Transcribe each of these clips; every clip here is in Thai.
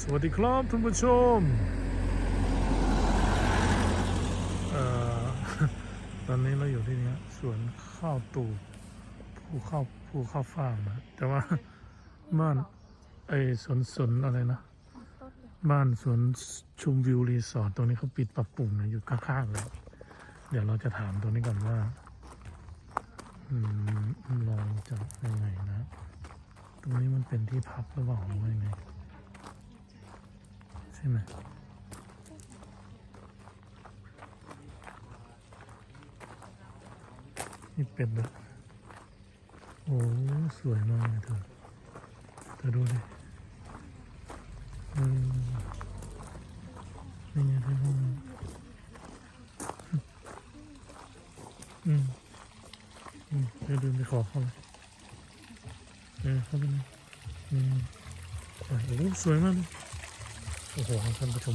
สวัสดีครับท่านผู้ชมเอ่อตอนนี้เราอยู่ที่เนี้ยสวนข้าวตูบภูข้าวภูข้าวฟาร์มนะแต่ว่าบ้านไอ้สวนสวนอะไรนะ บ้านสวนชุมวิวรีสอร์ทตรงนี้เขาปิดปรับปรุงนะอยู่ข้างๆเลยเดี๋ยวเราจะถามตรงนี้ก่อนว่าอืมเราจะยังไงนะ ตรงนี้มันเป็นที่พักหรือเปล่าหรือว่ายังไงใช่ไหมนี่เป็นละโอ้สวยมากเลยเธอเธอดูดิเออนี่ไงที่ห้องอืมอืมเดี๋ยวเดินไปขอเขาเลยเออเข้าไปเลยอืมโอ้สวยมากเลย โอ้โหท่านผู้ชม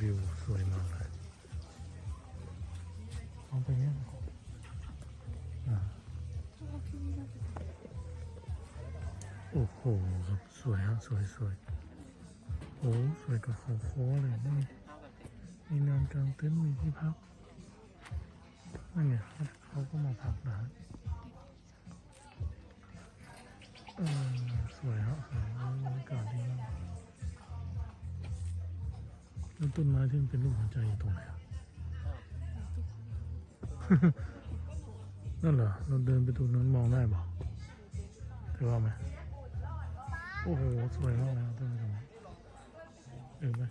วิวสวยมากเลยเอาไปเนี้ยอ่าโอ้โหครับสวยฮะสวยสวยโอ้สวยกับเขาโค้เลยนี่มีงานกลางเต็นท์มีที่พักนั่นไงเขาก็มาพักนะ สวยฮะสวยบรรยากาศดีมากแล้วต้นไม้ที่มันเป็นรูปหัวใจอยู่ตรงไหนอะนั่นเหรอเราเดินไปตรงนั้นมองได้เปล่าเธอว่าไหมโอ้โห สวยมากเลยครับท่านผู้เออไหม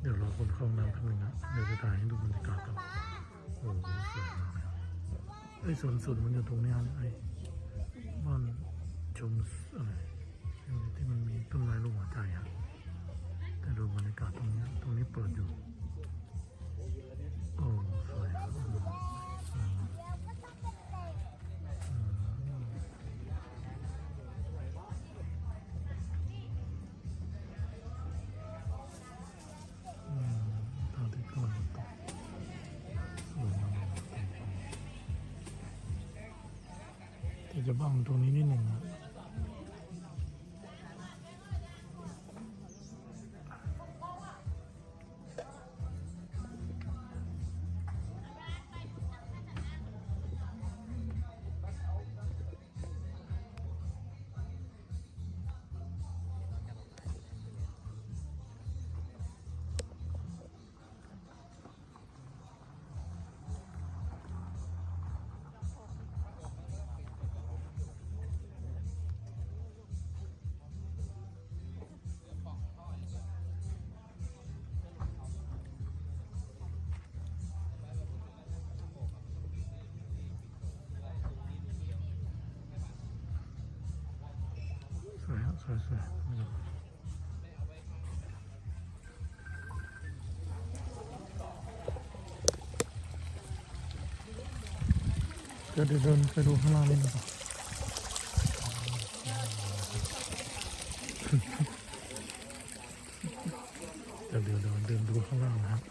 เดี๋ยวรอคนเข้าน้ำแป๊บนึงนะ เดี๋ยวจะถ่ายให้ดูบรรยากาศกัน โอ้โหสวยมากเลยไอ้สวนสุดมันอยู่ตรงนี้ครับไอ้บ้านชมอะไรที่มันมีต้นไม้รูปหัวใจอะแต่ดูบรรยากาศตรงนี้ตรงนี้เปิด จะบังตรงนี้นิดหนึ่งนะ สวยเดี๋ยวเดินไปดูข้างล่างนี่นะครับเดี๋ยวเดี๋ยวเดี๋ยวเดินดูข้างล่างนะครับ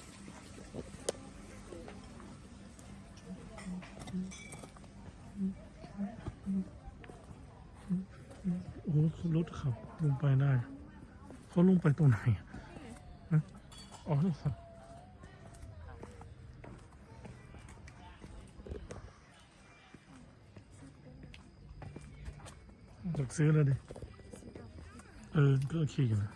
โอ้โหรถขับลง ไปได้เขาลงไปตรงไหนนะอ๋อนี่ครับอยากซื้อแล้วดิ เออก็โอเคอยู่นะ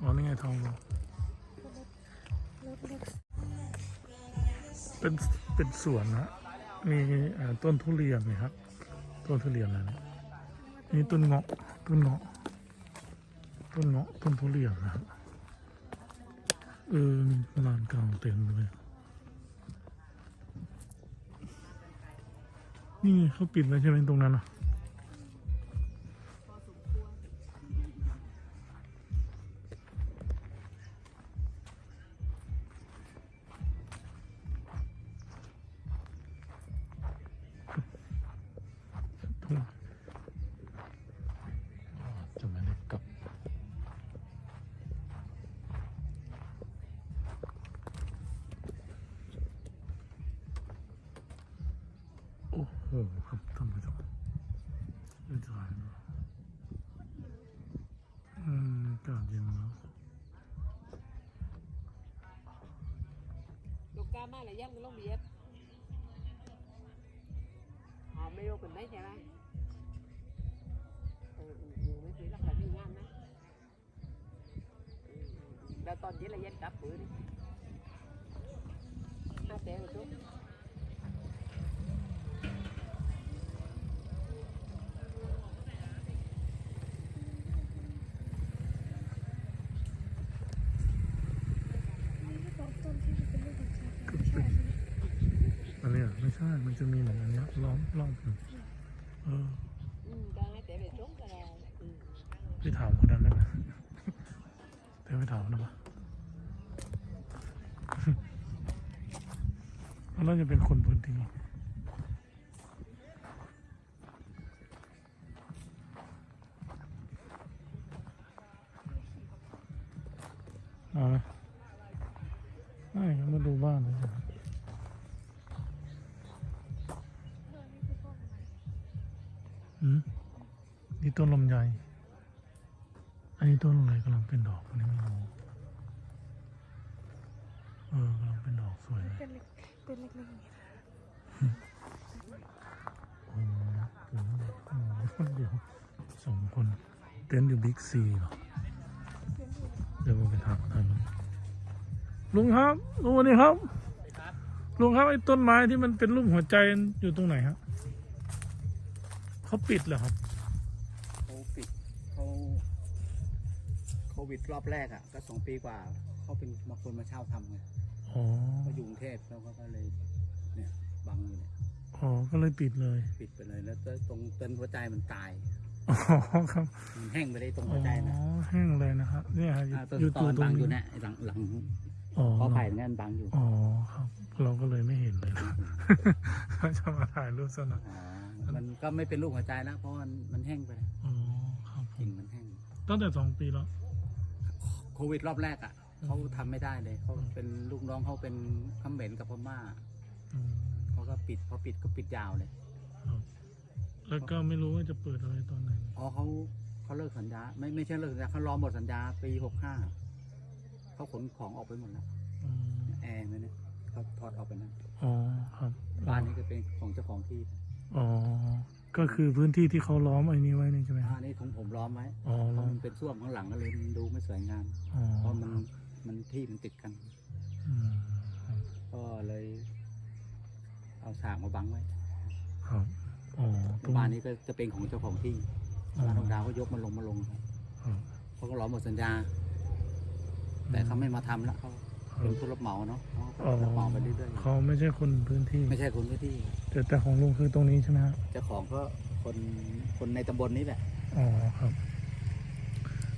อ๋อนี่ไงทองเป็นเป็นสวนนะมีต้นทุเรียนนี่ครับ ต้นทุเรียนอะไรนะนี่ต้นเงาะต้นเงาะต้นเงาะต้นทุเรียนนะครับเออลานกลางเต็นท์เลยนี่เขาปิดแล้วใช่ไหมตรงนั้นอะ โอ้โหครับท่านผู้ชมไม่ถ่ายอืมอากาศเย็นเนอะลูกกามาแล้วย่ำก็ลงเบียดหอมไม่รู้เป็นได้ใช่ไหมเอออยู่ไม่ถึงแล้วค่ะมีงานนะแล้วตอนนี้เราเย็นกลับปืนห้าแต่งชุบอันเนี้ยไม่ใช่ มันจะมีเหมือนอันเนี้ยล้อม รอบอยู่เออพี่ถามคนนั้นได้ไหมเดี๋ยวไปถามนะปะแล้วจะเป็นคนพื้นที่เอาไหมไม่งั้นมาดูบ้านเลยสิอืม นี่ต้นลำไยอันนี้ต้นอะไรกำลังเป็นดอกอันนี้ไม่รู้เออกำลังเป็นดอกสวยเลยเป็นเล็กเป็นเล็กๆอย่างนี้โอ้โหโอ้โหเดี๋ยวสองคน เต้นท์อยู่บิ๊กซีเหรอเป็นอยู่เดี๋ยวผมไปถามทางนู้นลุงครับลุงสวัสดีครับ ลุงครับไอ้ต้นไม้ที่มันเป็นรูปหัวใจอยู่ตรงไหนครับ เขาปิดเหรอครับ เขาปิดเขาโควิดรอบแรกอะ ก็สองปีกว่า เขาเป็นมาคนมาเช่าทำไงอ๋อเขาอยู่กรุงเทพแล้วเขาก็เลยเนี่ยบังอยู่เนี่ยอ๋อ ก็เลยปิดเลย ปิดไปเลยแล้วตรงเต้นหัวใจมันตายอ๋อครับ มันแห้งไปได้ตรงอ๋หัวใจนะอ แห้งเลยนะครับ เนี่ยฮะอ่าต้นอยู่ตตัอวนตรบังงอยู่นี้เนี่ยหลังหลังอ๋อเพราะไผ่เนี่ยมันบังอยู่อ๋อครับ เราก็เลยไม่เห็นเลยนะเขาจะมาถ่ายรูปซะหน่อยอ๋อ มันก็ไม่เป็นลูกหัวใจแล้วเพราะมันมันแห้งไปแล้วอ๋อครับผกิ่มงมันแห้ง ตั้งแต่สองปีแล้ว โควิดรอบแรกอะเขาทำไม่ได้เลยเขาเป็นลูกน้องเขาเป็นเขมรกับพม่าอืมเขาก็ปิดพอปิดก็ปิดยาวเลยครับแล้วก็ไม่รู้ว่าจะเปิดอะไรตอนไหนอ๋อเขาเขาเลิกสัญญาไม่ไม่ใช่เลิกสัญญาเขารอหมดสัญญาปีหกห้าเขาขนของออกไปหมดแล้วอืมแอร์นั่นเนี่ยเขาถอดออกไปนั่นอ๋อครับบ้านนี้ก็เป็นของเจ้าของที่ อ๋อ ก็คือพื้นที่ที่เขาล้อมไอ้นี้ไว้นี่ใช่ไหมคอ่ารับนี่ของผมล้อมไว้อ๋อเพล้อราะม มันเป็นส้วมข้างหลังก็เลยมันดูไม่สวยงาม อ๋อเพราะมันมันที่มันติดกัน อืมครับก็เลย เอาสากมาบังไว้ครับ อ๋อตรงบ้านนี้ก็จะเป็นของเจ้าของที่อ๋อบ้านทองดาวก็ยกมาลงมาลงครับเขาก็รอหมดสัญญา แต่เขาไม่มาทำแล้วเขาครั เป็นบผู้รับเหมาเนาะเขาก็อ๋อรับเหมาไปเรื่อยเขาไม่ใช่คนพื้นที่ ๆไม่ใช่คนพื้นที่ แต่แต่ของลุงคือตรงนี้ใช่ไหมครับเจ้าของก็คนคนในตำบลนี้แหละ อ๋อครับ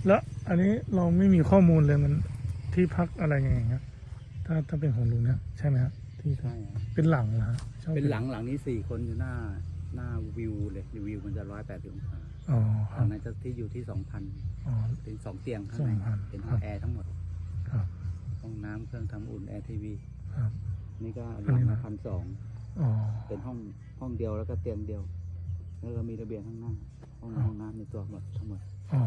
แล้วอันนี้เราไม่มีข้อมูลเลยมันที่พักอะไรยังไงครับถ้าถ้าเป็นของลุงเนี่ยใช่ไหมครับที่พักเป็นหลังนะฮะชอบเป็นหลังหลังนี้สี่คนอยู่หน้าหน้าวิวเลยวิวมันจะร้อยแปดสิบองศาอ๋อคหรัลับงนั้นจะที่อยู่ที่สองพันอ๋อ เป็นสองเตียงข้างใน2,000 เป็นห้ครัองบแอร์ทั้งหมด ครับ ห้องน้ำเครื่องทำอุ่นแอร์ทีวีครับ นี่ก็อัหนลันี้งนะ พันสองอ๋อเป็นห้องห้องเดียวแล้วก็เตียงเดียว แล้วก็มีระเบียงข้างหน้า ห้องน้ำห้องน้ำในตัวหมดทั้งหมด อ๋อ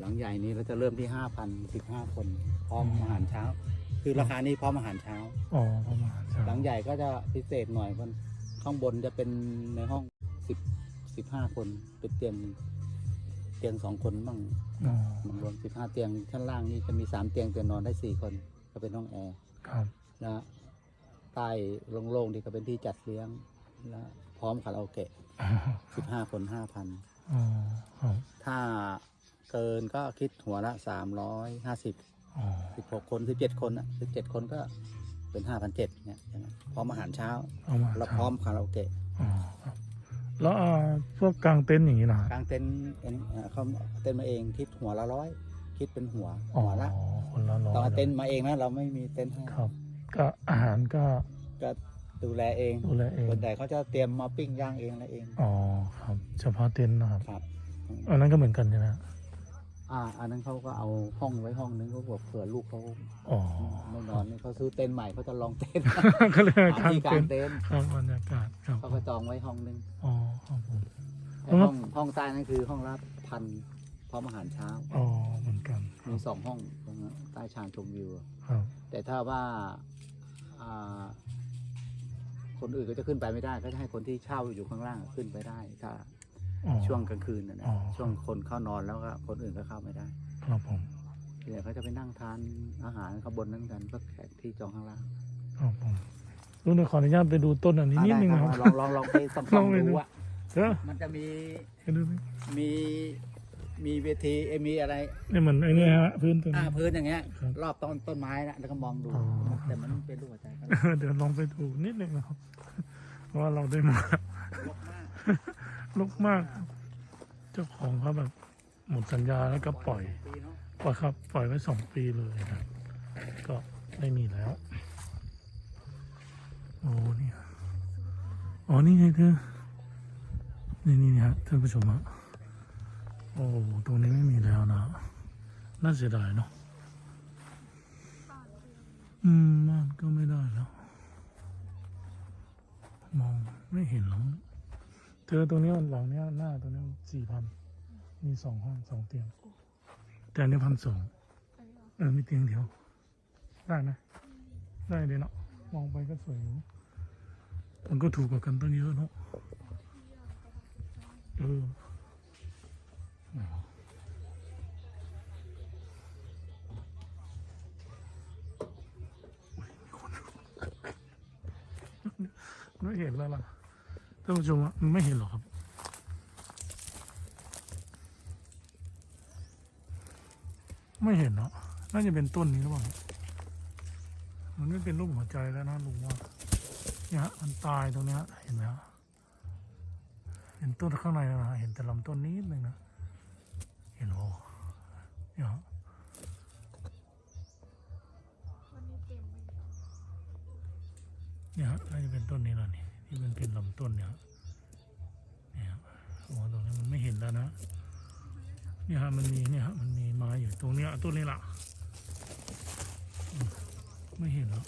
หลังใหญ่นี้เราจะเริ่มที่ห้าพันสิบห้าคน พร้อมอาหารเช้า คือราคานี้พร้อมอาหารเช้า อ๋อประมาณหลังใหญ่ก็จะพิเศษหน่อยมันข้างบนจะเป็นในห้องสิบสิบห้าคนเป็นเตียงเตียงสองคนบ้างอ๋อมันรวมสิบห้าเตียงชั้นล่างนี่จะมีสามเตียงเตียงนอนได้สี่คน ก็เป็นห้องแอร์ครับนะใต้โล่งๆนี่ก็เป็นที่จัดเลี้ยงแล้วพร้อมคาราโอเกะอ๋อสิบห้าคนห้าพันอ๋อครับถ้าเกินก็คิดหัวละสามร้อยห้าสิบอ๋อสิบหกคนสิบเจ็ดคนอะสิบเจ็ดคนก็เป็นห้าพันเจ็ดเนี่ยอย่างนั้นพร้อมอาหารเช้าเอามาแล้วพร้อมคาราโอเกะอ๋อครับแล้วอ่าพวกกางเต็นท์อย่างนี้นะกางเต็นท์เองเอ่อเขาเต็นท์มาเองคิดหัวละร้อย คิดเป็นหัวอ๋อหัวละคนละร้อยต้องเอาเต็นท์มาเองนะเราไม่มีเต็นท์ให้ครับ ก็อาหารก็ก็ดูแลเองดูแลเองส่วนใหญ่เขาจะเตรียมมาปิ้งย่างเองอะไรเองอ๋อครับ เฉพาะเต็นท์นะครับครับ อันนั้นก็เหมือนกันใช่ไหมครับอ่า อันนั้นเขาก็เอาห้องไว้ห้องนึงเขาบอกเผื่อลูกเขาอ๋อไม่นอนเนี่ยเขาซื้อเต็นท์ใหม่เขาจะลองเต็นท์ก็เลยหาข้างที่กลาเต็นงท์เต็นท์ครับบรรยากาศครับเขาก็จองไว้ห้องนึงอ๋อครับผม ไอ้แล้วห้องห้องใต้นั่นคือห้องรับพัน พร้อมอาหารเช้า อ๋อเหมือนกันคมีรับสองห้องตรงนั้นใต้ชานชมวิวอะครับ แต่ถ้าว่าอ่า คนอื่นก็จะขึ้นไปไม่ได้ ก็จะให้คนที่เช่าอยู่ข้างล่างขึ้นไปได้ ถ้าอ๋อ ช่วงกลางคืนนะนะอ๋อ ช่วงคนเข้านอนแล้วก็คนอื่นก็เข้าไม่ได้ครับผมเดี๋ยวเขาจะไปนั่งทานอาหารข้างบนนั้นกันก็แขกที่จองข้างล่างครับผมลุงเดี๋ยวขออนุญาตไปดูต้นอันนี้นิดนึงนะครับลองลองลองไปส่องลองไปดู ดูอะเดี๋ยวมันจะมีให้ดูนิดมี มีเวทีเอยมีอะไรนี่เหมือนไอ้นี่ฮะพื้นตัวอ่านี้ พื้นอย่างเงี้ย ครับ รอบต้นต้นไม้นะแล้วก็มองดูอ๋อแต่มันเป็นรูปหัวใจก็เดี๋ยวลองไปดูนิดนึงนะครับเพราะว่าเราได้มาลกมากลกมาก เจ้าของเขาแบบหมดสัญญาแล้วก็ปล่อย ปีเนาะปล่อยครับ ปล่อยไว้สองปีเลยนะก็ไม่มีแล้ว โอ้เนี่ยอ๋อนี่ไงเธอ นี่นี่ฮะท่านผู้ชมฮะ โอ้ตรงนี้ไม่มีแล้วนะ น่าเสียดายเนาะ อืมบ้านก็ไม่ได้แล้ว มองไม่เห็นหรอกเธอตรงนี้หลังเนี้ยหน้าตรงนี้สี่พัน มีสองห้องสองเตียง แต่อันนี้พันสองเออมีเตียงเดียว ได้ไหมได้เลยเนาะ มองไปก็สวยอยู่ มันก็ถูกกว่ากันตั้งเยอะเนาะ เอออุ๊ยมีคน ไม่เห็นแล้วล่ะท่านผู้ชมมันไม่เห็นหรอกครับ ไม่เห็นเนาะน่าจะเป็นต้นนี้หรือเปล่ามันไม่เป็นรูปหัวใจแล้วนะลุงว่าเนี่ยฮะมันตายตรงนี้เห็นไหมฮะเห็นต้นข้างในนะฮะเห็นแต่ลำต้นนิดนึงนะเห็นโอ้เนี่ยฮะ วันนี้เต็มเลย เนี่ยฮะน่าจะเป็นต้นนี้แหละนี่ที่มันเป็นลำต้นเนี่ยฮะเนี่ยฮะโอ้ตรงนี้มันไม่เห็นแล้วนะเนี่ยฮะมันมีเนี่ยฮะมันมีไม้อยู่ตรงเนี้ยต้นนี้ละอืมไม่เห็นแล้ว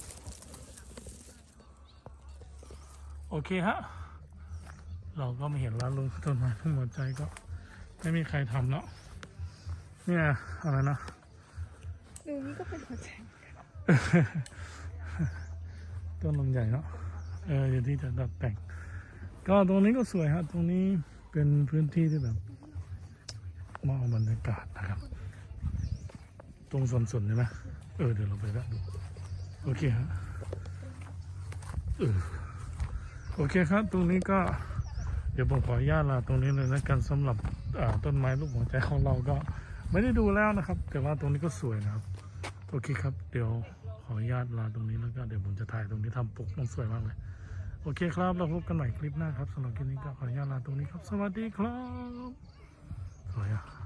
โอเคฮะเราก็ไม่เห็นร้านลุงต้นไม้ทั้งหมดใจก็ ไม่มีใครทำแล้วเนี่ยอะไรนะดูนี่ก็เป็นหัวใจ ต้นลำใหญ่เนาะเอออยู่ที่จะดัดแต่ง ก็ตรงนี้ก็สวยฮะตรงนี้เป็นพื้นที่ที่แบบมองบรรยากาศนะครับ ตรงส่วนส่วนใช่ไหมเออเดี๋ยวเราไปแวะดูโอเคฮะเออโอเคครับ ตรงนี้ก็เดี๋ยวผมขออนุญาตลาตรงนี้เลยนะกันสำหรับต้นไม้ลูกหัวใจของเราก็ไม่ได้ดูแล้วนะครับ แต่ว่าตรงนี้ก็สวยนะครับ โอเคครับ เดี๋ยว ออนุญาตลาตรงนี้แล้วก็เดี๋ยวผมจะถ่ายตรงนี้ทำปกมันสวยมากเลย โอเคครับเราพบกันใหม่คลิปหน้าครับสำหรับคลิปนี้ก็ขออนุญาตลาตรงนี้ครับ สวัสดีครับสวยอะ